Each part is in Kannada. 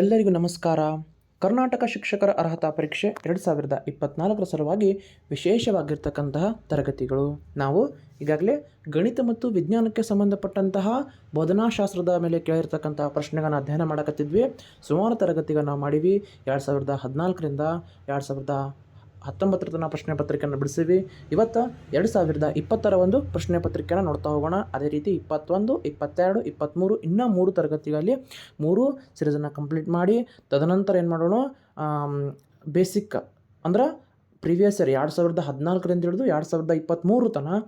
ಎಲ್ಲರಿಗೂ ನಮಸ್ಕಾರ. ಕರ್ನಾಟಕ ಶಿಕ್ಷಕರ ಅರ್ಹತಾ ಪರೀಕ್ಷೆ ಎರಡು ಸಾವಿರದ ಇಪ್ಪತ್ನಾಲ್ಕರ ಸಲುವಾಗಿ ವಿಶೇಷವಾಗಿರ್ತಕ್ಕಂತಹ ತರಗತಿಗಳು. ನಾವು ಈಗಾಗಲೇ ಗಣಿತ ಮತ್ತು ವಿಜ್ಞಾನಕ್ಕೆ ಸಂಬಂಧಪಟ್ಟಂತಹ ಬೋಧನಾಶಾಸ್ತ್ರದ ಮೇಲೆ ಕೇಳಿರ್ತಕ್ಕಂತಹ ಪ್ರಶ್ನೆಗಳನ್ನು ಅಧ್ಯಯನ ಮಾಡಕತ್ತಿದ್ವಿ. ಸುಮಾರು ತರಗತಿಗಳನ್ನ ಮಾಡೀವಿ. ಎರಡು ಸಾವಿರದ ಹದಿನಾಲ್ಕರಿಂದ ಎರಡು ಸಾವಿರದ ಹತ್ತೊಂಬತ್ತರ ತನಕ ಪ್ರಶ್ನೆ ಪತ್ರಿಕೆಯನ್ನು ಬಿಡಿಸಿವಿ ಇವತ್ತು ಎರಡು ಸಾವಿರದ ಇಪ್ಪತ್ತರ ಒಂದು ಪ್ರಶ್ನೆ ಪತ್ರಿಕೆಯನ್ನು ನೋಡ್ತಾ ಹೋಗೋಣ. ಅದೇ ರೀತಿ ಇಪ್ಪತ್ತೊಂದು, ಇಪ್ಪತ್ತೆರಡು, ಇಪ್ಪತ್ತ್ಮೂರು, ಇನ್ನೂ ಮೂರು ತರಗತಿಗಳಲ್ಲಿ ಮೂರು ಸಿರೀಸನ್ನು ಕಂಪ್ಲೀಟ್ ಮಾಡಿ. ತದನಂತರ ಏನು ಮಾಡೋಣ? ಬೇಸಿಕ್ ಅಂದ್ರೆ ಪ್ರಿವಿಯಸ್ ಇಯರ್ ಎರಡು ಸಾವಿರದ ಹದಿನಾಲ್ಕರಿಂದ ಹಿಡಿದು ಎರಡು ಸಾವಿರದ ಇಪ್ಪತ್ತ್ಮೂರು ತನಕ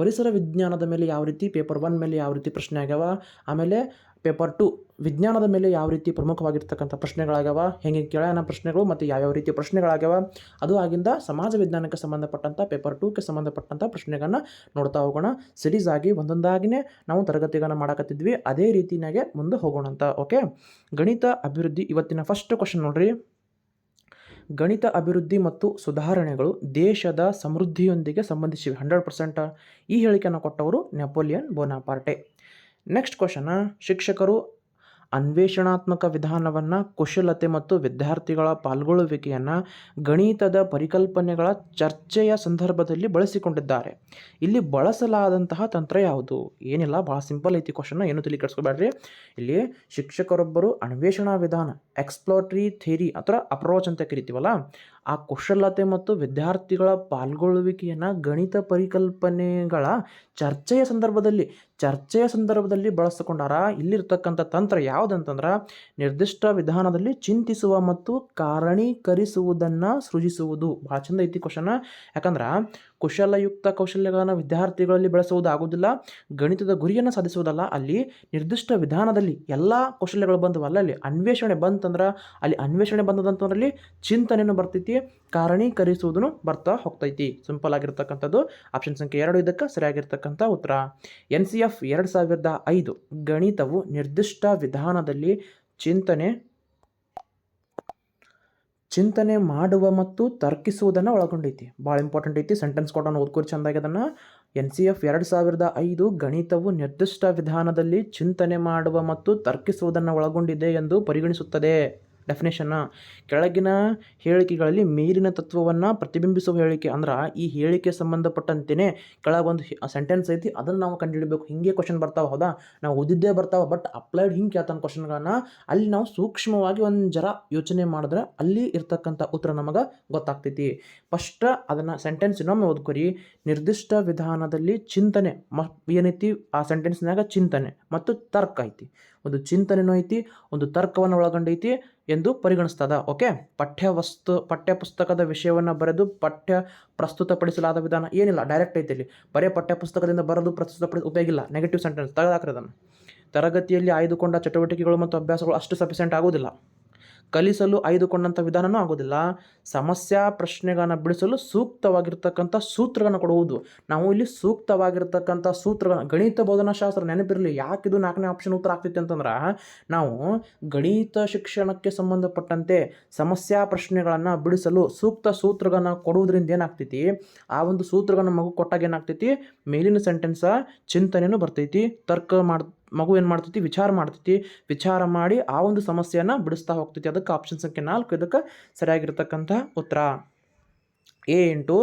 ಪರಿಸರ ವಿಜ್ಞಾನದ ಮೇಲೆ ಯಾವ ರೀತಿ ಪೇಪರ್ ಒನ್ ಮೇಲೆ ಯಾವ ರೀತಿ ಪ್ರಶ್ನೆ ಆಗ್ಯಾವ? ಆಮೇಲೆ ಪೇಪರ್ ಟು ವಿಜ್ಞಾನದ ಮೇಲೆ ಯಾವ ರೀತಿ ಪ್ರಮುಖವಾಗಿರ್ತಕ್ಕಂಥ ಪ್ರಶ್ನೆಗಳಾಗ್ಯಾವ, ಹೆಂಗೆ ಕೇಳೋಣ ಪ್ರಶ್ನೆಗಳು ಮತ್ತು ಯಾವ್ಯಾವ ರೀತಿಯ ಪ್ರಶ್ನೆಗಳಾಗ್ಯಾವ, ಅದು ಆಗಿಂದ ಸಮಾಜ ವಿಜ್ಞಾನಕ್ಕೆ ಸಂಬಂಧಪಟ್ಟಂಥ ಪೇಪರ್ ಟೂಗೆ ಸಂಬಂಧಪಟ್ಟಂಥ ಪ್ರಶ್ನೆಗಳನ್ನ ನೋಡ್ತಾ ಹೋಗೋಣ. ಸಿರೀಸ್ ಆಗಿ ಒಂದೊಂದಾಗಿನೇ ನಾವು ತರಗತಿಗಳನ್ನ ಮಾಡಕತ್ತಿದ್ವಿ. ಅದೇ ರೀತಿಯಾಗೆ ಮುಂದೆ ಹೋಗೋಣ ಅಂತ ಓಕೆ ಗಣಿತ ಅಭಿವೃದ್ಧಿ, ಇವತ್ತಿನ ಫಸ್ಟ್ ಕ್ವಶನ್ ನೋಡ್ರಿ. ಗಣಿತ ಅಭಿವೃದ್ಧಿ ಮತ್ತು ಸುಧಾರಣೆಗಳು ದೇಶದ ಸಮೃದ್ಧಿಯೊಂದಿಗೆ ಸಂಬಂಧಿಸಿವೆ ಹಂಡ್ರೆಡ್ ಪರ್ಸೆಂಟ್ ಈ ಹೇಳಿಕೆಯನ್ನು ಕೊಟ್ಟವರು ನೆಪೋಲಿಯನ್ ಬೋನಾಪಾರ್ಟೆ ನೆಕ್ಸ್ಟ್ ಕ್ವಶನ ಶಿಕ್ಷಕರು ಅನ್ವೇಷಣಾತ್ಮಕ ವಿಧಾನವನ್ನು ಕುಶಲತೆ ಮತ್ತು ವಿದ್ಯಾರ್ಥಿಗಳ ಪಾಲ್ಗೊಳ್ಳುವಿಕೆಯನ್ನು ಗಣಿತದ ಪರಿಕಲ್ಪನೆಗಳ ಚರ್ಚೆಯ ಸಂದರ್ಭದಲ್ಲಿ ಬಳಸಿಕೊಂಡಿದ್ದಾರೆ. ಇಲ್ಲಿ ಬಳಸಲಾದಂತಹ ತಂತ್ರ ಯಾವುದು? ಏನಿಲ್ಲ ಭಾಳ ಸಿಂಪಲ್ ಐತಿ ಕ್ವಶನ್ ಏನು ತಲೆ ಕೆಡಿಸ್ಕೋಬೇಡ್ರಿ. ಇಲ್ಲಿ ಶಿಕ್ಷಕರೊಬ್ಬರು ಅನ್ವೇಷಣಾ ವಿಧಾನ ಎಕ್ಸ್ಪ್ಲೋಟ್ರಿ ಥೇರಿ ಅಥವಾ ಅಪ್ರೋಚ್ ಅಂತ ಕರಿತೀವಲ್ಲ, ಆ ಕುಶಲತೆ ಮತ್ತು ವಿದ್ಯಾರ್ಥಿಗಳ ಪಾಲ್ಗೊಳ್ಳುವಿಕೆಯನ್ನು ಗಣಿತ ಪರಿಕಲ್ಪನೆಗಳ ಚರ್ಚೆಯ ಸಂದರ್ಭದಲ್ಲಿ ಚರ್ಚೆಯ ಸಂದರ್ಭದಲ್ಲಿ ಬಳಸಿಕೊಂಡಾರ ಇಲ್ಲಿರ್ತಕ್ಕಂಥ ತಂತ್ರ ಯಾವುದಂತಂದ್ರೆ ನಿರ್ದಿಷ್ಟ ವಿಧಾನದಲ್ಲಿ ಚಿಂತಿಸುವ ಮತ್ತು ಕಾರಣೀಕರಿಸುವುದನ್ನು ಸೃಜಿಸುವುದು. ಭಾಳ ಚಂದ ಐತಿ ಕ್ವಶನ್ ಯಾಕಂದ್ರೆ ಕುಶಲಯುಕ್ತ ಕೌಶಲ್ಯಗಳನ್ನು ವಿದ್ಯಾರ್ಥಿಗಳಲ್ಲಿ ಬೆಳೆಸುವುದಾಗುವುದಿಲ್ಲ, ಗಣಿತದ ಗುರಿಯನ್ನು ಸಾಧಿಸುವುದಲ್ಲ. ಅಲ್ಲಿ ನಿರ್ದಿಷ್ಟ ವಿಧಾನದಲ್ಲಿ ಎಲ್ಲ ಕೌಶಲ್ಯಗಳು ಬಂದವಲ್ಲ ಅಲ್ಲಿ ಅನ್ವೇಷಣೆ ಬಂತಂದ್ರೆ, ಅಲ್ಲಿ ಅನ್ವೇಷಣೆ ಬಂದದಂತಂದ್ರೆ ಅಲ್ಲಿ ಚಿಂತನೆಯನ್ನು ಬರ್ತೈತಿ ಕಾರಣೀಕರಿಸುವುದನ್ನು ಬರ್ತಾ ಹೋಗ್ತೈತಿ. ಸಿಂಪಲ್ ಆಗಿರ್ತಕ್ಕಂಥದ್ದು. ಆಪ್ಷನ್ ಸಂಖ್ಯೆ ಎರಡು ಇದಕ್ಕೆ ಸರಿಯಾಗಿರ್ತಕ್ಕಂಥ ಉತ್ತರ. ಎನ್ ಸಿ ಎಫ್ ಎರಡು ಸಾವಿರದ ಐದು ಗಣಿತವು ನಿರ್ದಿಷ್ಟ ವಿಧಾನದಲ್ಲಿ ಚಿಂತನೆ ಚಿಂತನೆ ಮಾಡುವ ಮತ್ತು ತರ್ಕಿಸುವುದನ್ನು ಒಳಗೊಂಡೈತಿ. ಭಾಳ ಇಂಪಾರ್ಟೆಂಟ್ ಐತಿ. ಸೆಂಟೆನ್ಸ್ ಕೊಟ್ಟನ್ನು ಓದ್ಕೋರಿ ಚೆಂದಾಗಿ ಅದನ್ನು ಎನ್ ಸಿ ಎಫ್ ಎರಡು ಸಾವಿರದ ಐದು ಗಣಿತವು ನಿರ್ದಿಷ್ಟ ವಿಧಾನದಲ್ಲಿ ಚಿಂತನೆ ಮಾಡುವ ಮತ್ತು ತರ್ಕಿಸುವುದನ್ನು ಒಳಗೊಂಡಿದೆ ಎಂದು ಪರಿಗಣಿಸುತ್ತದೆ. ಡೆಫಿನೇಷನ್ನ ಕೆಳಗಿನ ಹೇಳಿಕೆಗಳಲ್ಲಿ ಮೇಲಿನ ತತ್ವವನ್ನು ಪ್ರತಿಬಿಂಬಿಸುವ ಹೇಳಿಕೆ. ಅಂದ್ರೆ ಈ ಹೇಳಿಕೆ ಸಂಬಂಧಪಟ್ಟಂತೆಯೇ ಕೆಳಗೊಂದು ಸೆಂಟೆನ್ಸ್ ಐತಿ, ಅದನ್ನು ನಾವು ಕಂಡುಹಿಡಬೇಕು. ಹಿಂಗೆ ಕ್ವಶನ್ ಬರ್ತಾವೆ, ಹೌದಾ? ನಾವು ಓದಿದ್ದೇ ಬರ್ತಾವೆ ಬಟ್ ಅಪ್ಲೈಡ್ ಹಿಂಗೆ ಕೇಳ್ತಾನೆ ಕ್ವಶನ್ಗಳನ್ನ ಅಲ್ಲಿ ನಾವು ಸೂಕ್ಷ್ಮವಾಗಿ ಒಂದು ಜರ ಯೋಚನೆ ಮಾಡಿದ್ರೆ ಅಲ್ಲಿ ಇರ್ತಕ್ಕಂಥ ಉತ್ತರ ನಮಗೆ ಗೊತ್ತಾಗ್ತೈತಿ. ಫಸ್ಟ್ ಅದನ್ನು ಸೆಂಟೆನ್ಸ್ ಇನ್ನೊಮ್ಮೆ ಓದ್ಕೊರಿ. ನಿರ್ದಿಷ್ಟ ವಿಧಾನದಲ್ಲಿ ಚಿಂತನೆ, ಮ, ಏನೈತಿ? ಆ ಸೆಂಟೆನ್ಸ್ನಾಗ ಚಿಂತನೆ ಮತ್ತು ತರ್ಕ ಐತಿ. ಒಂದು ಚಿಂತನೆನೂ ಐತಿ, ಒಂದು ತರ್ಕವನ್ನು ಒಳಗೊಂಡೈತಿ ಎಂದು ಪರಿಗಣಿಸ್ತದ. ಓಕೆ? ಪಠ್ಯವಸ್ತು, ಪಠ್ಯಪುಸ್ತಕದ ವಿಷಯವನ್ನು ಬರೆದು ಪಠ್ಯ ಪ್ರಸ್ತುತಪಡಿಸಲಾದ ವಿಧಾನ ಏನಿಲ್ಲ. ಡೈರೆಕ್ಟ್ ಐತೆ ಇಲ್ಲಿ. ಬರೀ ಪಠ್ಯಪುಸ್ತಕದಿಂದ ಬರೆದು ಪ್ರಸ್ತುತಪಡಿಸಿ, ಉಪಯೋಗ ಇಲ್ಲ. ನೆಗೆಟಿವ್ ಸೆಂಟೆನ್ಸ್ ತೆಗೆದಾಕ್ರಿ ಅದನ್ನು. ತರಗತಿಯಲ್ಲಿ ಆಯ್ದುಕೊಂಡ ಚಟುವಟಿಕೆಗಳು ಮತ್ತು ಅಭ್ಯಾಸಗಳು ಅಷ್ಟು ಸಫಿಸೆಂಟ್ ಆಗೋದಿಲ್ಲ ಕಲಿಸಲು ಆಯ್ದುಕೊಂಡಂಥ ವಿಧಾನವೂ ಆಗೋದಿಲ್ಲ. ಸಮಸ್ಯಾ ಪ್ರಶ್ನೆಗಳನ್ನು ಬಿಡಿಸಲು ಸೂಕ್ತವಾಗಿರ್ತಕ್ಕಂಥ ಸೂತ್ರಗಳನ್ನು ಕೊಡುವುದು. ನಾವು ಇಲ್ಲಿ ಸೂಕ್ತವಾಗಿರ್ತಕ್ಕಂಥ ಸೂತ್ರಗಳನ್ನು, ಗಣಿತ ಬೋಧನಾಶಾಸ್ತ್ರ ನೆನಪಿರಲಿ, ಯಾಕೆ ಇದು ನಾಲ್ಕನೇ ಆಪ್ಷನ್ ಉತ್ತರ ಆಗ್ತೈತೆ ಅಂತಂದ್ರೆ, ನಾವು ಗಣಿತ ಶಿಕ್ಷಣಕ್ಕೆ ಸಂಬಂಧಪಟ್ಟಂತೆ ಸಮಸ್ಯಾ ಪ್ರಶ್ನೆಗಳನ್ನು ಬಿಡಿಸಲು ಸೂಕ್ತ ಸೂತ್ರಗಳನ್ನು ಕೊಡುವುದರಿಂದ ಏನಾಗ್ತೈತಿ? ಆ ಒಂದು ಸೂತ್ರಗಳನ್ನು ಮಗು ಕೊಟ್ಟಾಗ ಏನಾಗ್ತೈತಿ? ಮೇಲಿನ ಸೆಂಟೆನ್ಸ ಚಿಂತನೆಯೂ ಬರ್ತೈತಿ. ತರ್ಕ ಮಾಡ್ ಮಗು ಏನು ಮಾಡ್ತೈತಿ? ವಿಚಾರ ಮಾಡ್ತೈತಿ. ವಿಚಾರ ಮಾಡಿ ಆ ಒಂದು ಸಮಸ್ಯೆಯನ್ನು ಬಿಡಿಸ್ತಾ ಹೋಗ್ತೈತಿ. ಅದಕ್ಕೆ ಆಪ್ಷನ್ ಸಂಖ್ಯೆ ನಾಲ್ಕು ಇದಕ್ಕೆ ಸರಿಯಾಗಿರ್ತಕ್ಕಂಥ ಉತ್ತರ. A into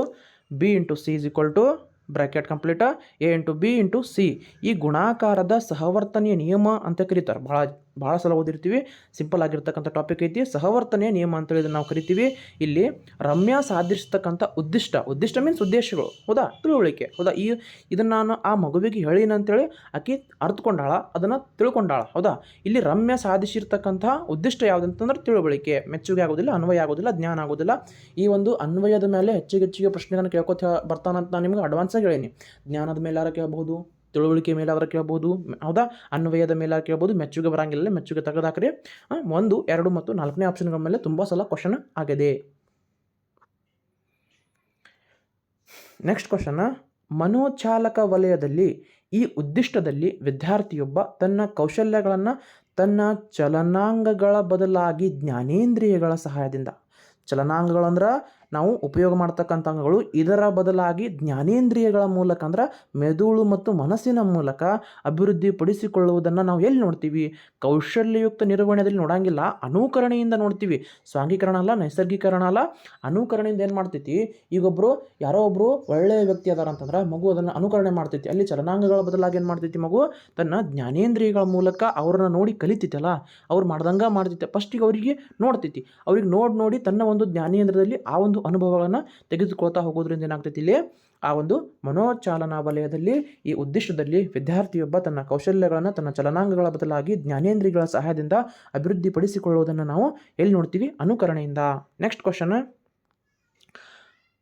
B into C is equal to bracket complete, A into B into C. ಈ ಗುಣಾಕಾರದ ಸಹವರ್ತನೆಯ ನಿಯಮ ಅಂತ ಕರೀತಾರೆ. ಭಾಳ ಭಾಳ ಸಲ ಓದಿರ್ತೀವಿ. ಸಿಂಪಲ್ ಆಗಿರ್ತಕ್ಕಂಥ ಟಾಪಿಕ್ ಐತಿ. ಸಹವರ್ತನೆಯ ನಿಯಮ ಅಂತೇಳಿ ಇದನ್ನು ನಾವು ಕರಿತೀವಿ. ಇಲ್ಲಿ ರಮ್ಯ ಸಾಧಿಸ್ತಕ್ಕಂಥ ಉದ್ದಿಷ್ಟ. ಉದ್ದಿಷ್ಟ ಮೀನ್ಸ್ ಉದ್ದೇಶಗಳು. ಹೌದಾ? ತಿಳುವಳಿಕೆ. ಹೌದಾ? ಈ, ಇದನ್ನು ನಾನು ಆ ಮಗುವಿಗೆ ಹೇಳಿನ ಅಂತೇಳಿ ಆಕೆ ಅರ್ಥಕೊಂಡಾಳ ಅದನ್ನು ತಿಳ್ಕೊಂಡಾಳ. ಹೌದಾ? ಇಲ್ಲಿ ರಮ್ಯ ಸಾಧಿಸಿರ್ತಕ್ಕಂಥ ಉದ್ದಿಷ್ಟ ಯಾವುದಂತಂದ್ರೆ ತಿಳುವಳಿಕೆ. ಮೆಚ್ಚುಗೆ ಆಗೋದಿಲ್ಲ, ಅನ್ವಯ ಆಗೋದಿಲ್ಲ, ಜ್ಞಾನ ಆಗೋದಿಲ್ಲ. ಈ ಒಂದು ಅನ್ವಯದ ಮೇಲೆ ಹೆಚ್ಚಿಗೆ ಹೆಚ್ಚಿಗೆ ಪ್ರಶ್ನೆಗಳನ್ನು ಕೇಳ್ಕೊತ ಬರ್ತಾನಂತ ನಾನು ನಿಮ್ಗೆ ಅಡ್ವಾನ್ಸಾಗಿ ಹೇಳೀನಿ ಜ್ಞಾನದ ಮೇಲಾರ ಕೇಳ್ಬೋದು ತಿಳುವಳಿಕೆ ಮೇಲಾದ್ರೆ ಕೇಳ್ಬೋದು ಹೌದಾ? ಅನ್ವಯದ ಮೇಲಾರ ಕೇಳ್ಬೋದು ಮೆಚ್ಚುಗೆ ಬರಂಗಿಲ್ಲ ಮೆಚ್ಚುಗೆ ತೆಗೆದಾಕ್ರಿ. ಒಂದು, ಎರಡು ಮತ್ತು ನಾಲ್ಕನೇ ಆಪ್ಷನ್ಗಳ ಮೇಲೆ ತುಂಬ ಸಲ ಕ್ವಶನ್ ಆಗಿದೆ. ನೆಕ್ಸ್ಟ್ ಕ್ವಶನ್ ಮನೋಚಾಲಕ ವಲಯದಲ್ಲಿ, ಈ ಉದ್ದಿಷ್ಟದಲ್ಲಿ ವಿದ್ಯಾರ್ಥಿಯೊಬ್ಬ ತನ್ನ ಕೌಶಲ್ಯಗಳನ್ನು, ತನ್ನ ಚಲನಾಂಗಗಳ ಬದಲಾಗಿ ಜ್ಞಾನೇಂದ್ರಿಯಗಳ ಸಹಾಯದಿಂದ. ಚಲನಾಂಗಗಳಂದ್ರೆ ನಾವು ಉಪಯೋಗ ಮಾಡ್ತಕ್ಕಂಥ ಅಂಗಗಳು ಇದರ ಬದಲಾಗಿ ಜ್ಞಾನೇಂದ್ರಿಯಗಳ ಮೂಲಕ ಅಂದ್ರೆ ಮೆದುಳು ಮತ್ತು ಮನಸ್ಸಿನ ಮೂಲಕ ಅಭಿವೃದ್ಧಿ ಪಡಿಸಿಕೊಳ್ಳುವುದನ್ನು ನಾವು ಎಲ್ಲಿ ನೋಡ್ತೀವಿ? ಕೌಶಲ್ಯಯುಕ್ತ ನಿರ್ವಹಣೆಯಲ್ಲಿ ನೋಡಂಗಿಲ್ಲ, ಅನುಕರಣೆಯಿಂದ ನೋಡ್ತೀವಿ. ಸ್ವಾಂಗೀಕರಣ ಅಲ್ಲ, ನೈಸರ್ಗೀಕರಣ ಅಲ್ಲ. ಅನುಕರಣೆಯಿಂದ ಏನು ಮಾಡ್ತೈತಿ? ಈಗೊಬ್ಬರು ಯಾರೋ ಒಬ್ಬರು ಒಳ್ಳೆಯ ವ್ಯಕ್ತಿ ಅದಾರ ಅಂತಂದ್ರೆ ಮಗು ಅದನ್ನು ಅನುಕರಣೆ ಮಾಡ್ತೈತಿ. ಅಲ್ಲಿ ಚಲನಾಂಗಗಳ ಬದಲಾಗಿ ಏನು ಮಾಡ್ತೈತಿ ಮಗು? ತನ್ನ ಜ್ಞಾನೇಂದ್ರಿಯಗಳ ಮೂಲಕ ಅವ್ರನ್ನ ನೋಡಿ ಕಲಿತೈತಲ್ಲ. ಅವ್ರು ಮಾಡ್ದಂಗೆ ಮಾಡ್ತೈತೆ. ಫಸ್ಟಿಗೆ ಅವರಿಗೆ ನೋಡ್ತೈತಿ. ಅವ್ರಿಗೆ ನೋಡಿ ನೋಡಿ ತನ್ನ ಒಂದು ಜ್ಞಾನೇಂದ್ರದಲ್ಲಿ ಆ ಒಂದು ಅನುಭವಗಳನ್ನು ತೆಗೆದುಕೊಳ್ತಾ ಹೋಗೋದ್ರಿಂದ ಏನಾಗ್ತೈತಿ ಇಲ್ಲಿ? ಆ ಒಂದು ಮನೋಚಾಲನಾ ವಲಯದಲ್ಲಿ, ಈ ಉದ್ದೇಶದಲ್ಲಿ ವಿದ್ಯಾರ್ಥಿಯೊಬ್ಬ ತನ್ನ ಕೌಶಲ್ಯಗಳನ್ನು, ತನ್ನ ಚಲನಾಂಗಗಳ ಬದಲಾಗಿ ಜ್ಞಾನೇಂದ್ರಿಗಳ ಸಹಾಯದಿಂದ ಅಭಿವೃದ್ಧಿಪಡಿಸಿಕೊಳ್ಳುವುದನ್ನು ನಾವು ಎಲ್ಲಿ ನೋಡ್ತೀವಿ? ಅನುಕರಣೆಯಿಂದ. ನೆಕ್ಸ್ಟ್ ಕ್ವಶನ್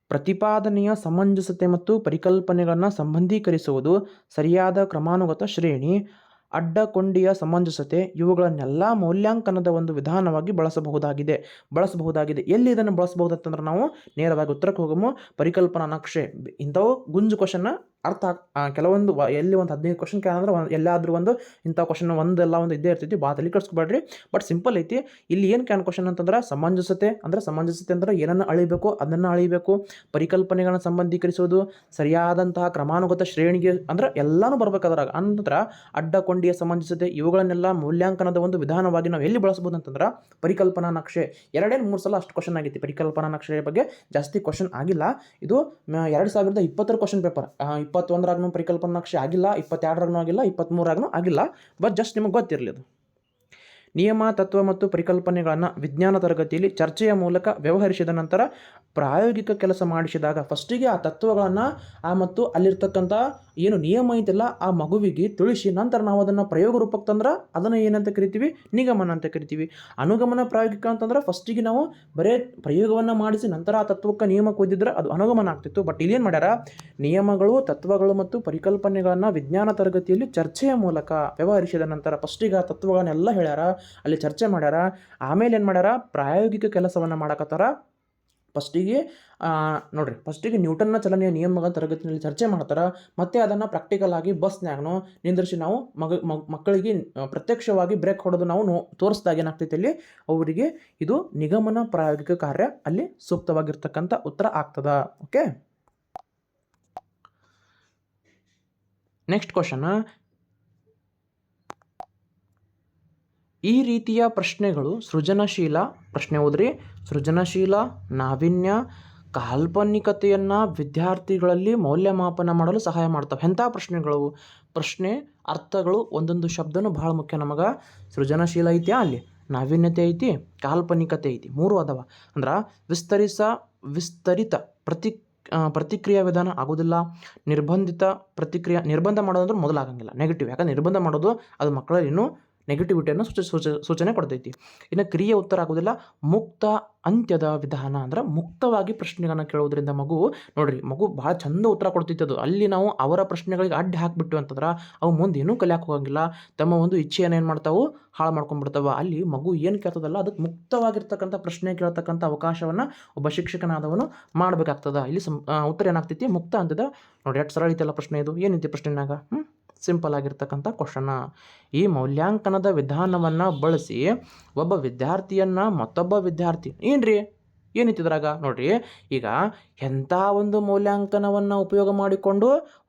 ಪ್ರತಿಪಾದನೆಯ ಸಮಂಜಸತೆ ಮತ್ತು ಪರಿಕಲ್ಪನೆಗಳನ್ನು ಸಂಬಂಧೀಕರಿಸುವುದು ಸರಿಯಾದ ಕ್ರಮಾನುಗತ ಶ್ರೇಣಿ. ಅಡ್ಡಕೊಂಡಿಯ ಸಮಂಜಸತೆ ಇವುಗಳನ್ನೆಲ್ಲ ಮೌಲ್ಯಾಂಕನದ ಒಂದು ವಿಧಾನವಾಗಿ ಬಳಸಬಹುದಾಗಿದೆ. ಬಳಸಬಹುದಾಗಿದೆ. ಎಲ್ಲಿ ಇದನ್ನು ಬಳಸಬಹುದಂತಂದ್ರೆ ನಾವು ನೇರವಾಗಿ ಉತ್ತರಕ್ಕೆ ಹೋಗಮು ಪರಿಕಲ್ಪನಾ ನಕ್ಷೆ ಇಂಥವು ಗುಂಜು ಕ್ವಶನ್ನ ಅರ್ಥ ಕೆಲವೊಂದು ಎಲ್ಲಿ ಒಂದು ಹದಿನೈದು ಕ್ವಶನ್ ಕೇಳಂದ್ರೆ ಒಂದು, ಎಲ್ಲಾದರೂ ಒಂದು ಇಂಥ ಕ್ವಶನ್ ಒಂದೆಲ್ಲ ಒಂದು ಇದ್ದೇ ಇರ್ತೈತಿ ಬಾ ತಲೆ ಕಟ್ಸ್ಕೊಬೇಡ್ರಿ ಬಟ್ ಸಿಂಪಲ್ ಐತಿ, ಇಲ್ಲಿ ಏನು ಕ್ಯಾನ್ ಕ್ವಶನ್ ಅಂತಂದ್ರೆ ಸಮಂಜಸತೆ, ಅಂದ್ರೆ ಸಮಂಜಸತೆ ಅಂದ್ರೆ ಏನನ್ನು ಅಳಿಬೇಕು, ಅದನ್ನು ಅಳಿಬೇಕು, ಪರಿಕಲ್ಪನೆಗಳನ್ನು ಸಂಬಂಧೀಕರಿಸೋದು, ಸರಿಯಾದಂತಹ ಕ್ರಮಾನುಗತ ಶ್ರೇಣಿಗೆ ಅಂದ್ರೆ ಎಲ್ಲಾನು ಬರ್ಬೇಕು ಅದ್ರಾಗ ಅಂದ್ರ ಅಡ್ಡಕೊಂಡಿಯ ಸಮಂಜಸತೆ, ಇವುಗಳನ್ನೆಲ್ಲ ಮೌಲ್ಯಾಂಕನದ ಒಂದು ವಿಧಾನವಾಗಿ ನಾವು ಎಲ್ಲಿ ಬಳಸ್ಬೋದು ಅಂತಂದ್ರೆ ಪರಿಕಲ್ಪನಾ ನಕ್ಷೆ. ಎರಡೇ ಮೂರು ಸಲ ಅಷ್ಟು ಕ್ವಶನ್ ಆಗೈತಿ ಪರಿಕಲ್ಪನಾ ನಕ್ಷೆಯ ಬಗ್ಗೆ ಜಾಸ್ತಿ ಕ್ವಶನ್ ಆಗಿಲ್ಲ. ಇದು ಎರಡು ಸಾವಿರದ ಇಪ್ಪತ್ತರ ಕ್ವಶನ್ ಪೇಪರ್ ಇಪ್ಪತ್ತೊಂದರಾಗೂ ಪರಿಕಲ್ಪನಾ ನಕ್ಷೆ ಆಗಿಲ್ಲ ಇಪ್ಪತ್ತೆರಡರಾಗೂ ಆಗಿಲ್ಲ ಇಪ್ಪತ್ತ್ಮೂರಾಗೂ ಆಗಿಲ್ಲ ಬಟ್ ಜಸ್ಟ್ ನಿಮಗೆ ಗೊತ್ತಿರಲಿ ಅದು. ನಿಯಮ, ತತ್ವ ಮತ್ತು ಪರಿಕಲ್ಪನೆಗಳನ್ನು ವಿಜ್ಞಾನ ತರಗತಿಯಲ್ಲಿ ಚರ್ಚೆಯ ಮೂಲಕ ವ್ಯವಹರಿಸಿದ ನಂತರ ಪ್ರಾಯೋಗಿಕ ಕೆಲಸ ಮಾಡಿಸಿದಾಗ ಫಸ್ಟಿಗೆ ಆ ತತ್ವಗಳನ್ನು, ಆ ಮತ್ತು ಅಲ್ಲಿರ್ತಕ್ಕಂಥ ಏನು ನಿಯಮ ಇದೆಲ್ಲ ಆ ಮಗುವಿಗೆ ತಿಳಿಸಿ ನಂತರ ನಾವು ಅದನ್ನು ಪ್ರಯೋಗ ರೂಪಕ್ಕೆ ತಂದ್ರೆ ಅದನ್ನು ಏನಂತ ಕರಿತೀವಿ? ನಿಗಮನ ಅಂತ ಕರಿತೀವಿ. ಅನುಗಮನ ಪ್ರಾಯೋಗಿಕ ಅಂತಂದ್ರೆ ಫಸ್ಟಿಗೆ ನಾವು ಬರೇ ಪ್ರಯೋಗವನ್ನು ಮಾಡಿಸಿ ನಂತರ ಆ ತತ್ವಕ್ಕೆ ನಿಯಮಕ್ಕೆ ಓದಿದ್ರೆ ಅದು ಅನುಗಮನ ಆಗ್ತಿತ್ತು. ಬಟ್ ಇಲ್ಲೇನು ಮಾಡ್ಯಾರ? ನಿಯಮಗಳು, ತತ್ವಗಳು ಮತ್ತು ಪರಿಕಲ್ಪನೆಗಳನ್ನು ವಿಜ್ಞಾನ ತರಗತಿಯಲ್ಲಿ ಚರ್ಚೆಯ ಮೂಲಕ ವ್ಯವಹರಿಸಿದ ನಂತರ ಫಸ್ಟಿಗೆ ಆ ತತ್ವಗಳನ್ನೆಲ್ಲ ಹೇಳ್ಯಾರ. ಅಲ್ಲಿ ಚರ್ಚೆ ಮಾಡ್ಯಾರ. ಆಮೇಲೆ ಏನು ಮಾಡ್ಯಾರ? ಪ್ರಾಯೋಗಿಕ ಕೆಲಸವನ್ನು ಮಾಡಕತ್ತಾರ. ಫಸ್ಟಿಗೆ ನೋಡ್ರಿ, ಫಸ್ಟಿಗೆ ನ್ಯೂಟನ್ನ ಚಲನೆಯ ನಿಯಮಗಳ ತರಗತಿಯಲ್ಲಿ ಚರ್ಚೆ ಮಾಡ್ತಾರೆ. ಮತ್ತೆ ಅದನ್ನು ಪ್ರಾಕ್ಟಿಕಲ್ ಆಗಿ ಬಸ್ನ್ಯಾಗನು ನಿಂದ್ರಿಸಿ ನಾವು ಮಗ ಮಕ್ಕಳಿಗೆ ಪ್ರತ್ಯಕ್ಷವಾಗಿ ಬ್ರೇಕ್ ಹೊಡೆದು ನಾವು ನೋ, ತೋರಿಸಿದಾಗ ಏನಾಗ್ತೈತೆ ಅಲ್ಲಿ? ಅವರಿಗೆ ಇದು ನಿಗಮನ ಪ್ರಾಯೋಗಿಕ ಕಾರ್ಯ ಅಲ್ಲಿ ಸೂಕ್ತವಾಗಿರ್ತಕ್ಕಂಥ ಉತ್ತರ ಆಗ್ತದ. ಓಕೆ ನೆಕ್ಸ್ಟ್ ಕ್ವಶನ್ ಈ ರೀತಿಯ ಪ್ರಶ್ನೆಗಳು ಸೃಜನಶೀಲ, ಪ್ರಶ್ನೆ ಓದ್ರಿ. ಸೃಜನಶೀಲ, ನಾವೀನ್ಯ, ಕಾಲ್ಪನಿಕತೆಯನ್ನು ವಿದ್ಯಾರ್ಥಿಗಳಲ್ಲಿ ಮೌಲ್ಯಮಾಪನ ಮಾಡಲು ಸಹಾಯ ಮಾಡ್ತವೆ. ಎಂಥ ಪ್ರಶ್ನೆಗಳು? ಪ್ರಶ್ನೆ, ಅರ್ಥಗಳು ಒಂದೊಂದು ಶಬ್ದನೂ ಭಾಳ ಮುಖ್ಯ ನಮಗೆ. ಸೃಜನಶೀಲ ಐತಿ ಅಲ್ಲಿ? ನಾವೀನ್ಯತೆ ಐತಿ, ಕಾಲ್ಪನಿಕತೆ ಐತಿ. ಮೂರು ಅದಾವ. ಅಂದ್ರೆ ವಿಸ್ತರಿಸ, ವಿಸ್ತರಿತ ಪ್ರತಿ ಪ್ರತಿಕ್ರಿಯಾ ವಿಧಾನ ಆಗೋದಿಲ್ಲ. ನಿರ್ಬಂಧಿತ ಪ್ರತಿಕ್ರಿಯೆ, ನಿರ್ಬಂಧ ಮಾಡೋದಂದ್ರೆ ಮೊದಲಾಗಂಗಿಲ್ಲ. ನೆಗೆಟಿವ್ ಯಾಕಂದ್ರೆ ನಿರ್ಬಂಧ ಮಾಡೋದು ಅದು ಮಕ್ಕಳಲ್ಲಿ ಇನ್ನೂ ನೆಗೆಟಿವಿಟಿಯನ್ನು ಸೂಚ ಸೂಚ ಸೂಚನೆ ಕೊಡ್ತೈತಿ. ಇನ್ನು ಕ್ರಿಯೆ ಉತ್ತರ ಆಗೋದಿಲ್ಲ, ಮುಕ್ತ ಅಂತ್ಯದ ವಿಧಾನ ಅಂದ್ರೆ ಮುಕ್ತವಾಗಿ ಪ್ರಶ್ನೆಗಳನ್ನು ಕೇಳೋದ್ರಿಂದ ಮಗು, ನೋಡ್ರಿ, ಮಗು ಭಾಳ ಚಂದ ಉತ್ತರ ಕೊಡ್ತಿತ್ತು ಅದು. ಅಲ್ಲಿ ನಾವು ಅವರ ಪ್ರಶ್ನೆಗಳಿಗೆ ಅಡ್ಡಿ ಹಾಕ್ಬಿಟ್ಟು ಅಂತಂದ್ರೆ ಅವು ಮುಂದೆ ಏನೂ ಕಲಿಯಕ್ಕೆ ಹೋಗಂಗಿಲ್ಲ. ತಮ್ಮ ಒಂದು ಇಚ್ಛೆಯನ್ನು ಏನು ಮಾಡ್ತಾವು? ಹಾಳು ಮಾಡ್ಕೊಂಡ್ಬಿಡ್ತಾವ. ಅಲ್ಲಿ ಮಗು ಏನು ಕೇಳ್ತದಲ್ಲ ಅದಕ್ಕೆ ಮುಕ್ತವಾಗಿರ್ತಕ್ಕಂಥ ಪ್ರಶ್ನೆ ಕೇಳ್ತಕ್ಕಂಥ ಅವಕಾಶವನ್ನು ಒಬ್ಬ ಶಿಕ್ಷಕನಾದವನು ಮಾಡಬೇಕಾಗ್ತದ. ಇಲ್ಲಿ ಸಂ ಉತ್ತರ ಏನಾಗ್ತೈತಿ? ಮುಕ್ತ ಅಂತದ ನೋಡಿ ಎಷ್ಟು ಸರಳ ಐತಲ್ಲ ಪ್ರಶ್ನೆ ಇದು. ಏನೈತಿ ಪ್ರಶ್ನೆನಾಗ? ಹ್ಞೂ ಸಿಂಪಲ್ ಆಗಿರ್ತಕ್ಕಂಥ ಕ್ವಶನ. ಈ ಮೌಲ್ಯಾಂಕನದ ವಿಧಾನವನ್ನು ಬಳಸಿ ಒಬ್ಬ ವಿದ್ಯಾರ್ಥಿಯನ್ನು ಮತ್ತೊಬ್ಬ ವಿದ್ಯಾರ್ಥಿ, ಏನ್ರಿ? ಏನೈತಿ ಇದ್ರಾಗ ನೋಡ್ರಿ, ಈಗ ಎಂಥ ಒಂದು ಮೌಲ್ಯಾಂಕನವನ್ನು ಉಪಯೋಗ ಮಾಡಿಕೊಂಡು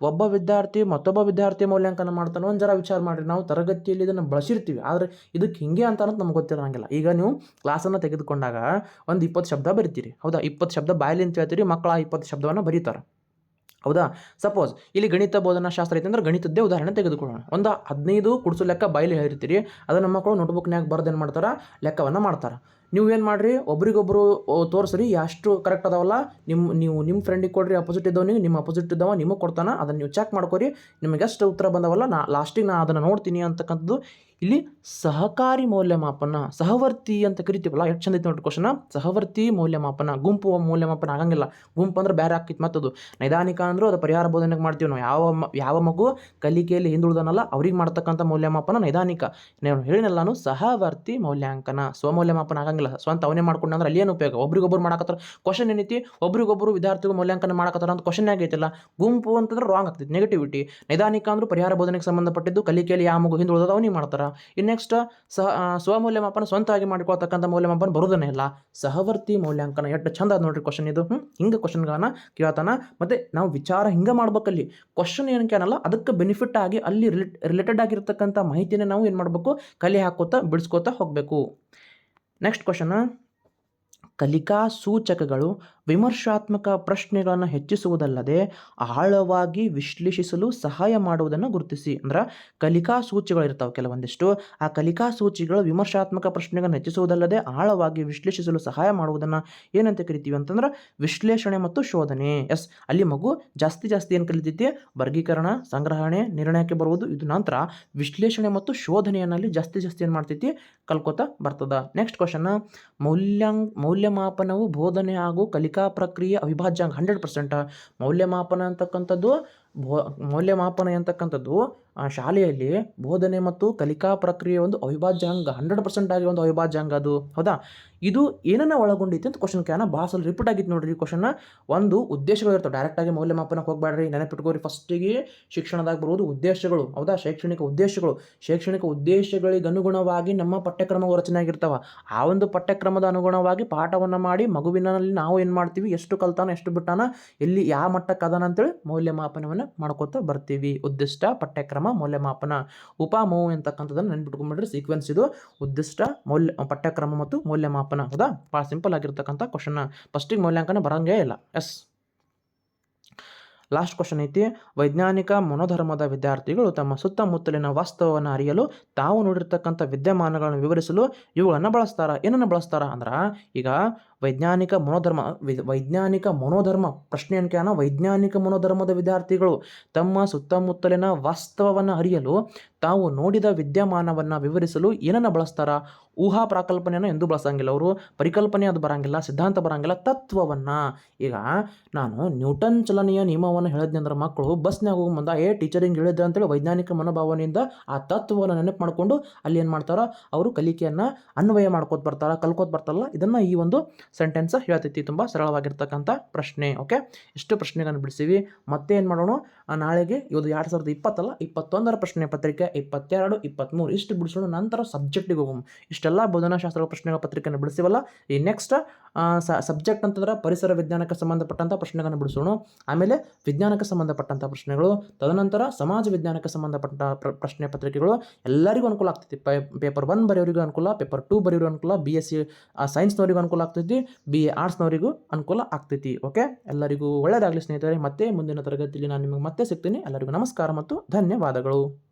ಒಬ್ಬ ವಿದ್ಯಾರ್ಥಿ ಮತ್ತೊಬ್ಬ ವಿದ್ಯಾರ್ಥಿ ಮೌಲ್ಯಾಂಕನ ಮಾಡ್ತಾನೆ ಒಂದು ಜರ ವಿಚಾರ ಮಾಡಿರಿ. ನಾವು ತರಗತಿಯಲ್ಲಿ ಇದನ್ನು ಬಳಸಿರ್ತೀವಿ, ಆದರೆ ಇದಕ್ಕೆ ಹಿಂಗೆ ಅಂತ ಅನ್ನೋದು ನಮ್ಗೆ ಗೊತ್ತಿರೋಂಗಿಲ್ಲ. ಈಗ ನೀವು ಕ್ಲಾಸನ್ನು ತೆಗೆದುಕೊಂಡಾಗ ಒಂದು ಇಪ್ಪತ್ತು ಶಬ್ದ ಬರಿತೀರಿ. ಹೌದಾ? ಇಪ್ಪತ್ತು ಶಬ್ದ ಬಾಯಲ್ಲಿ ಅಂತ ಹೇಳ್ತೀರಿ ಮಕ್ಕಳ ಇಪ್ಪತ್ತು ಶಬ್ದವನ್ನು ಬರೀತಾರೆ. ಹೌದಾ? ಸಪೋಸ್ ಇಲ್ಲಿ ಗಣಿತ ಬೋಧನಾ ಶಾಸ್ತ್ರ ಐತೆ ಅಂದ್ರೆ ಗಣಿತದ್ದೇ ಉದಾಹರಣೆ ತೆಗೆದುಕೊಳ್ಳೋಣ. ಒಂದು ಹದಿನೈದು ಕುಡಿಸು ಲೆಕ್ಕ ಬಾಯಲ್ಲಿ ಹೇಳಿರ್ತೀರಿ, ಅದನ್ನು ಮಕ್ಕಳು ನೋಟ್ಬುಕ್ನ್ಯಾಗ ಬರ್ದು ಏನು ಮಾಡ್ತಾರೆ? ಲೆಕ್ಕವನ್ನು ಮಾಡ್ತಾರೆ. ನೀವು ಏನು ಮಾಡಿರಿ? ಒಬ್ರಿಗೊಬ್ಬರು ತೋರಿಸ್ರಿ ಎಷ್ಟು ಕರೆಕ್ಟ್ ಅದಾವಲ್ಲ? ನಿಮ್ಮ ನೀವು ನಿಮ್ಮ ಫ್ರೆಂಡಿಗೆ ಕೊಡ್ರಿ ಅಪೋಸಿಟ್ ಇದ್ದವನಿಗೆ, ನಿಮ್ಮ ಅಪೋಸಿಟ್ ಇದ್ದವ, ನಿಮಗೆ ಕೊಡ್ತಾನೆ, ಅದನ್ನು ನೀವು ಚೆಕ್ ಮಾಡ್ಕೊರಿ ನಿಮಗೆ ಎಷ್ಟು ಉತ್ತರ ಬಂದವಲ್ಲ, ನಾ ಲಾಸ್ಟಿಗೆ ನಾ ಅದನ್ನು ನೋಡ್ತೀನಿ ಅಂತಕ್ಕಂಥದ್ದು ಇಲ್ಲಿ ಸಹಕಾರಿ ಮೌಲ್ಯಮಾಪನ, ಸಹವರ್ತಿ ಅಂತ ಕರಿತೀವಲ್ಲ, ಎಷ್ಟು ಚಂದ ಐತಿ ನೋಡಿ ಕ್ವಶನ ಸಹವರ್ತಿ ಮೌಲ್ಯಮಾಪನ, ಗುಂಪು ಮೌಲ್ಯಮಾಪನ ಆಗಂಗಿಲ್ಲ. ಗುಂಪು ಅಂದ್ರೆ ಬೇರೆ ಆಕೈತಿ ಮತ್ತದು. ನೈದಾನಿಕ ಅಂದರೂ ಅದು ಪರಿಹಾರ ಬೋಧನೆಗೆ ಮಾಡ್ತೀವಿ ನಾವು. ಯಾವ ಯಾವ ಮಗು ಕಲಿಕೆಯಲ್ಲಿ ಹಿಂದುಳಿದನಲ್ಲ, ಅವ್ರಿಗೆ ಮಾಡ್ತಕ್ಕಂಥ ಮೌಲ್ಯಮಾಪನ ನೈದಾನಿಕ. ನಾನು ಹೇಳಿನಲ್ಲ ನಾನು ಸಹವರ್ತಿ ಮೌಲ್ಯಾಂಕನ, ಸ್ವಮೌಲ್ಯಮಾಪನ ಆಗಂಗಿಲ್ಲ. ಸ್ವಂತ ಅವನೇ ಮಾಡ್ಕೊಂಡು ಅಂದ್ರೆ ಅಲ್ಲಿ ಏನು ಉಪಯೋಗ? ಒಬ್ರಿಗೊಬ್ರು ಮಾಡಕತ್ತಾರ. ಕ್ವಶನ್ ಏನೈತಿ? ಒಬ್ರಿಗೊಬ್ರು ವಿದ್ಯಾರ್ಥಿಗಳು ಮೌಲ್ಯಾಂಕನ ಮಾಡಕತ್ತಾರ ಅಂತ ಕ್ವಶನ್ ಆಗೈತಿಲ್ಲ ಗುಂಪು ಅಂತಂದ್ರೆ ರಾಂಗ್ ಆಗ್ತೈತಿ. ನೆಗೆಟಿವಿಟಿ ನೈದಾನಿಕ ಅಂದ್ರೆ ಪರಿಹಾರ ಬೋಧನೆಗೆ ಸಂಬಂಧಪಟ್ಟಿದ್ದು ಕಲಿಕೆಯಲ್ಲಿ ಯಾವ ಮಗು ಹಿಂದುಳಿದ ಅವನಿಗೆ ಮಾಡ್ತಾರ. ಇನ್ನು ನೆಕ್ಸ್ಟ್ ಸಹ ಸ್ವಮೌಲ್ಯಮಾಪನ ಸ್ವಂತವಾಗಿ ಮಾಡ್ಕೊಳ್ತಕ್ಕಂಥ ಮೌಲ್ಯಮಾಪನ ಬರೋದನ್ನೇ ಇಲ್ಲ ಸಹವರ್ತಿ ಮೌಲ್ಯಾಂಕನ. ಎಷ್ಟು ಚಂದ ಅದು ನೋಡ್ರಿ ಕ್ವಶನ್ ಇದು. ಹ್ಞೂ ಹಿಂಗೆ ಕ್ವಶನ್ಗಳನ್ನ ಕೇಳ್ತಾನ. ಮತ್ತು ನಾವು ವಿಚಾರ ಹಿಂಗೆ ಮಾಡ್ಬೇಕಲ್ಲಿ. ಕ್ವಶನ್ ಏನಕ್ಕೆ ಅನ್ನಲ್ಲ, ಅದಕ್ಕೆ ಬೆನಿಫಿಟ್ ಆಗಿ ಅಲ್ಲಿ ರಿಲೇಟ್ ರಿಲೇಟೆಡ್ ಆಗಿರ್ತಕ್ಕಂಥ ಮಾಹಿತಿನೇ ನಾವು ಏನು ಮಾಡಬೇಕು? ಕಲೆ ಹಾಕೋತಾ, ಬಿಡಿಸ್ಕೋತಾ ಹೋಗಬೇಕು. ನೆಕ್ಸ್ಟ್ ಕ್ವಶನ್ ಕಲಿಕಾ ಸೂಚಕಗಳು ವಿಮರ್ಶಾತ್ಮಕ ಪ್ರಶ್ನೆಗಳನ್ನು ಹೆಚ್ಚಿಸುವುದಲ್ಲದೆ ಆಳವಾಗಿ ವಿಶ್ಲೇಷಿಸಲು ಸಹಾಯ ಮಾಡುವುದನ್ನು ಗುರುತಿಸಿ. ಅಂದ್ರೆ ಕಲಿಕಾ ಸೂಚಿಗಳು ಇರ್ತಾವೆ ಕೆಲವೊಂದಿಷ್ಟು. ಆ ಕಲಿಕಾ ಸೂಚಿಗಳು ವಿಮರ್ಶಾತ್ಮಕ ಪ್ರಶ್ನೆಗಳನ್ನು ಹೆಚ್ಚಿಸುವುದಲ್ಲದೆ ಆಳವಾಗಿ ವಿಶ್ಲೇಷಿಸಲು ಸಹಾಯ ಮಾಡುವುದನ್ನು ಏನಂತ ಕರಿತೀವಿ ಅಂತಂದ್ರೆ ವಿಶ್ಲೇಷಣೆ ಮತ್ತು ಶೋಧನೆ. ಎಸ್, ಅಲ್ಲಿ ಮಗು ಜಾಸ್ತಿ ಜಾಸ್ತಿ ಏನು ಕಲಿತೈತಿ? ವರ್ಗೀಕರಣ, ಸಂಗ್ರಹಣೆ, ನಿರ್ಣಯಕ್ಕೆ ಬರುವುದು, ಇದು ನಂತರ ವಿಶ್ಲೇಷಣೆ ಮತ್ತು ಶೋಧನೆಯನ್ನಲ್ಲಿ ಜಾಸ್ತಿ ಜಾಸ್ತಿ ಏನು ಮಾಡ್ತೈತಿ? ಕಲ್ಕೋತಾ ಬರ್ತದ. ನೆಕ್ಸ್ಟ್ ಕ್ವಶನ್ ಮೌಲ್ಯಾಂಗ್ ಮೌಲ್ಯಮಾಪನವು ಬೋಧನೆ ಹಾಗೂ ಕಲಿಕಾ ಪ್ರಕ್ರಿಯೆ ಅವಿಭಾಜ್ಯ ಹಂಡ್ರೆಡ್ ಪರ್ಸೆಂಟ್ ಮೌಲ್ಯಮಾಪನ ಅಂತಕ್ಕಂಥದ್ದು ಮೌಲ್ಯಮಾಪನ ಅಂತಕ್ಕಂಥದ್ದು ಶಾಲೆಯಲ್ಲಿ ಬೋಧನೆ ಮತ್ತು ಕಲಿಕಾ ಪ್ರಕ್ರಿಯೆ ಒಂದು ಅವಿಭಾಜ್ಯ ಅಂಗ ಹಂಡ್ರೆಡ್ ಪರ್ಸೆಂಟ್ ಆಗಿ ಒಂದು ಅವಿಭಾಜ್ಯ ಅಂಗ ಅದು. ಹೌದಾ? ಇದು ಏನನ್ನ ಒಳಗೊಂಡಿತ್ತು ಅಂತ ಕ್ವಶನ್ ಕ್ಯಾನ ಸಲ ರಿಪೀಟ್ ಆಗಿತ್ತು ನೋಡ್ರಿ ಈ ಕ್ವಶನ್ ಒಂದು ಉದ್ದೇಶಗಳು ಇರ್ತವೆ. ಡೈರೆಕ್ಟಾಗಿ ಮೌಲ್ಯಮಾಪನಕ್ಕೆ ಹೋಗ್ಬೇಡ್ರಿ. ನೆನಪಿಟ್ಕೋರಿ ಫಸ್ಟಿಗೆ ಶಿಕ್ಷಣದಾಗ ಬರುವುದು ಉದ್ದೇಶಗಳು. ಹೌದಾ? ಶೈಕ್ಷಣಿಕ ಉದ್ದೇಶಗಳು. ಶೈಕ್ಷಣಿಕ ಉದ್ದೇಶಗಳಿಗೆ ಅನುಗುಣವಾಗಿ ನಮ್ಮ ಪಠ್ಯಕ್ರಮ ರಚನೆ ಆಗಿರ್ತಾವ ಆ ಒಂದು ಪಠ್ಯಕ್ರಮದ ಅನುಗುಣವಾಗಿ ಪಾಠವನ್ನು ಮಾಡಿ ಮಗುವಿನಲ್ಲಿ ನಾವು ಏನು ಮಾಡ್ತೀವಿ? ಎಷ್ಟು ಕಲ್ತಾನ, ಎಷ್ಟು ಬಿಟ್ಟಾನ? ಎಲ್ಲಿ ಯಾವ ಮಟ್ಟಕ್ಕೆ ಅದಾನ ಅಂತೇಳಿ ಮೌಲ್ಯಮಾಪನವನ್ನು ಮಾಡ್ಕೋತಾ ಬರ್ತೀವಿ. ಉದ್ದಿಷ್ಟ ಪಠ್ಯಕ್ರಮ ಮೌಲ್ಯಮಾಪನ ಉಪಮೌ ಅಂತಕ್ಕಂಥದ್ದನ್ನು ನೆನ್ಪಿಟ್ಕೊಂಡ್ಬಿಟ್ರೆ ಸೀಕ್ವೆನ್ಸ್ ಇದು ಉದ್ದಿಷ್ಟ ಮೌಲ್ಯ, ಪಠ್ಯಕ್ರಮ ಮತ್ತು ಮೌಲ್ಯಮಾಪನ. ಹೌದಾ? ಭಾಳ ಸಿಂಪಲ್ ಆಗಿರ್ತಕ್ಕಂಥ ಕ್ವಶನ್ ಫಸ್ಟಿಗೆ ಮೌಲ್ಯಾಂಕನ ಬರಂಗೇ ಇಲ್ಲ. ಎಸ್ ಲಾಸ್ಟ್ ಕ್ವಶನ್ ಐತಿ. ವೈಜ್ಞಾನಿಕ ಮನೋಧರ್ಮದ ವಿದ್ಯಾರ್ಥಿಗಳು ತಮ್ಮ ಸುತ್ತಮುತ್ತಲಿನ ವಾಸ್ತವವನ್ನು ಅರಿಯಲು ತಾವು ನೋಡಿರ್ತಕ್ಕಂಥ ವಿದ್ಯಮಾನಗಳನ್ನು ವಿವರಿಸಲು ಇವುಗಳನ್ನು ಬಳಸ್ತಾರ? ಏನನ್ನು ಬಳಸ್ತಾರ ಅಂದ್ರೆ ಈಗ ವೈಜ್ಞಾನಿಕ ಮನೋಧರ್ಮ ವೈಜ್ಞಾನಿಕ ಮನೋಧರ್ಮ ಪ್ರಶ್ನೆ ಏನಕ್ಕೆ ವೈಜ್ಞಾನಿಕ ಮನೋಧರ್ಮದ ವಿದ್ಯಾರ್ಥಿಗಳು ತಮ್ಮ ಸುತ್ತಮುತ್ತಲಿನ ವಾಸ್ತವವನ್ನು ಅರಿಯಲು ತಾವು ನೋಡಿದ ವಿದ್ಯಮಾನವನ್ನು ವಿವರಿಸಲು ಏನನ್ನು ಬಳಸ್ತಾರ? ಊಹಾ ಪ್ರಾಕಲ್ಪನೆಯನ್ನು ಎಂದೂ ಬಳಸಂಗಿಲ್ಲ ಅವರು. ಪರಿಕಲ್ಪನೆ ಅದು ಬರಂಗಿಲ್ಲ, ಸಿದ್ಧಾಂತ ಬರಂಗಿಲ್ಲ, ತತ್ವವನ್ನು. ಈಗ ನಾನು ನ್ಯೂಟನ್ ಚಲನೆಯ ನಿಯಮವನ್ನು ಹೇಳಿದ್ನಂದ್ರೆ ಮಕ್ಕಳು ಬಸ್ನಾಗ ಹೋಗಿ ಮುಂದೆ ಏ, ಟೀಚರ್ ಹಿಂಗೆ ಹೇಳಿದ್ರೆ? ಅಂತೇಳಿ ವೈಜ್ಞಾನಿಕ ಮನೋಭಾವನೆಯಿಂದ ಆ ತತ್ವವನ್ನು ನೆನಪು ಮಾಡಿಕೊಂಡು ಅಲ್ಲಿ ಏನು ಮಾಡ್ತಾರೋ? ಅವರು ಕಲಿಕೆಯನ್ನು ಅನ್ವಯ ಮಾಡ್ಕೋತ ಬರ್ತಾರ, ಕಲ್ಕೋತ ಬರ್ತಾರಲ್ಲ? ಇದನ್ನು ಈ ಒಂದು ಸೆಂಟೆನ್ಸ್ ಹೇಳ್ತೈತಿ ತುಂಬ ಸರಳವಾಗಿರ್ತಕ್ಕಂಥ ಪ್ರಶ್ನೆ ಓಕೆ ಇಷ್ಟು ಪ್ರಶ್ನೆಗಳನ್ನು ಬಿಡಿಸಿವಿ. ಮತ್ತೆ ಏನು ಮಾಡೋಣ? ನಾಳೆಗೆ ಇವತ್ತು ಎರಡು ಸಾವಿರದ ಇಪ್ಪತ್ತಲ್ಲ, ಇಪ್ಪತ್ತೊಂದರ ಪ್ರಶ್ನೆ ಪತ್ರಿಕೆ, ಇಪ್ಪತ್ತೆರಡು ಇಪ್ಪತ್ತ್ಮೂರು ಇಷ್ಟು ಬಿಡಿಸೋಣ, ನಂತರ ಸಬ್ಜೆಕ್ಟಿಗೆ ಹೋಗೋಣ. ಇಷ್ಟೆಲ್ಲ ಬೋಧನಾಶಾಸ್ತ್ರ ಪ್ರಶ್ನೆಗಳ ಪತ್ರಿಕೆಯನ್ನು ಬಿಡಿಸಿವಲ್ಲ, ಈ ನೆಕ್ಸ್ಟ್ ಸಬ್ಜೆಕ್ಟ್ ಅಂತಂದ್ರೆ ಪರಿಸರ ವಿಜ್ಞಾನಕ್ಕೆ ಸಂಬಂಧಪಟ್ಟಂಥ ಪ್ರಶ್ನೆಗಳನ್ನು ಬಿಡಿಸೋಣ. ಆಮೇಲೆ ವಿಜ್ಞಾನಕ್ಕೆ ಸಂಬಂಧಪಟ್ಟಂಥ ಪ್ರಶ್ನೆಗಳು, ತದನಂತರ ಸಮಾಜ ವಿಜ್ಞಾನಕ್ಕೆ ಸಂಬಂಧಪಟ್ಟ ಪ್ರ, ಪ್ರಶ್ನೆ ಪತ್ರಿಕೆಗಳು, ಎಲ್ಲರಿಗೂ ಅನುಕೂಲ ಆಗ್ತೈತಿ. ಪೇಪರ್ ಒನ್ ಬರೆಯೋರಿಗೂ ಅನುಕೂಲ ಪೇಪರ್ ಟೂ ಬರೆಯೋರಿಗೂ ಅನುಕೂಲ ಬಿ ಎಸ್ ಸಿ ಸೈನ್ಸ್ನವರಿಗೂ ಅನುಕೂಲ ಆಗ್ತೈತಿ ಬಿ ಎ ಆರ್ಟ್ಸ್ನವರಿಗೂ ಅನುಕೂಲ ಆಗ್ತೈತಿ. ಓಕೆ ಎಲ್ಲರಿಗೂ ಒಳ್ಳೆಯದಾಗಲಿ ಸ್ನೇಹಿತರೆ, ಮತ್ತೆ ಮುಂದಿನ ತರಗತಿಯಲ್ಲಿ ನಾನು ನಿಮಗೆ ಮತ್ತೆ ಸಿಗ್ತೀನಿ. ಎಲ್ಲರಿಗೂ ನಮಸ್ಕಾರ ಮತ್ತು ಧನ್ಯವಾದಗಳು.